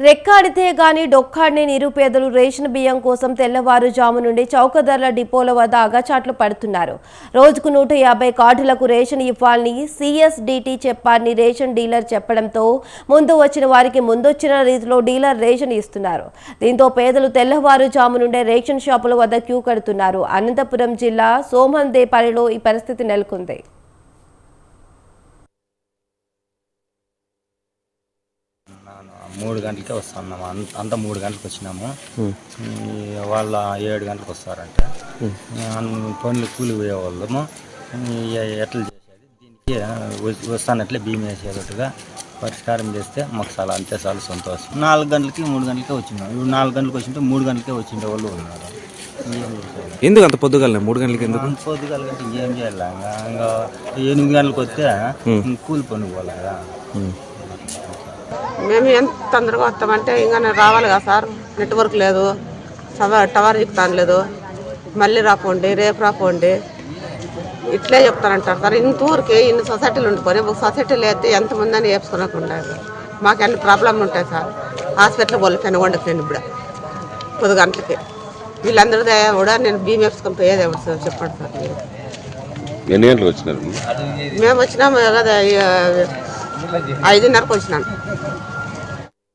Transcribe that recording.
రెక్కాడితే గాని డొక్కాడిని నిరుపేదలు రేషన్ బియ్యం కోసం తెల్లవారుజాము నుండి చౌకధరల డిపోల వద్ద అగచాట్లు పడుతున్నారు. రోజుకు నూట యాభై కార్డులకు రేషన్ ఇవ్వాలని సిఎస్డిటి చెప్పారని రేషన్ డీలర్ చెప్పడంతో ముందు వచ్చిన వారికి ముందొచ్చిన రీతిలో డీలర్ రేషన్ ఇస్తున్నారు. దీంతో పేదలు తెల్లవారుజాము నుండే రేషన్ షాపుల వద్ద క్యూ కడుతున్నారు. అనంతపురం జిల్లా సోమందేపల్లిలో ఈ పరిస్థితి నెలకొంది. మూడు గంటలకే వస్తున్నాము. అంత అంత మూడు గంటలకు వచ్చినాము. వాళ్ళ ఏడు గంటలకు వస్తారంటే. పనులు కూలి పోయేవాళ్ళము. ఎట్లా చేసేది? దీనికి వస్తానట్లే బియ్యం వేసేటట్టుగా పరిష్కారం చేస్తే మాకు చాలా అంతే చాలా సంతోషం. నాలుగు గంటలకి మూడు గంటలకే వచ్చినాం. ఇప్పుడు నాలుగు గంటలకు వచ్చింటే మూడు గంటలకే వచ్చిండే వాళ్ళు ఉన్నారు. ఏం? ఎందుకు అంత పొద్దుగాలనే? మూడు గంటలకి ఎందుకు? అంత పొద్దుగాలంటే ఇంకేం చేయాలి? ఇంకా ఎనిమిది గంటలకు వస్తే కూలి పని పోవాలి కదా మేము ఎంత తొందరగా వస్తామంటే ఇంకా నేను రావాలి కదా సార్. నెట్వర్క్ లేదు. టవర్ టవర్ చెప్తాను లేదు. మళ్ళీ రాపోండి రేపు రాపోండి. ఇట్లే చెప్తానంటారు సార్. ఇంత ఊరికి ఇన్ని సొసైటీలు ఉండిపోయి ఒక సొసైటీలు అయితే ఎంతమంది అని వేపుకోనకుండా మాకు అన్ని ప్రాబ్లంలు ఉంటాయి సార్. హాస్పిటల్ పోలే పెనగొండకి నేను ఇప్పుడు. పది గంటలకి. వీళ్ళందరి దయ కూడా నేను బీమ్ వేసుకొని పోయేది ఎవరు సార్. చెప్పండి సార్. మీరు ఎన్ని గంటలకు వచ్చినారు మేము వచ్చినాము కదా ఐదున్నరకు వచ్చినాను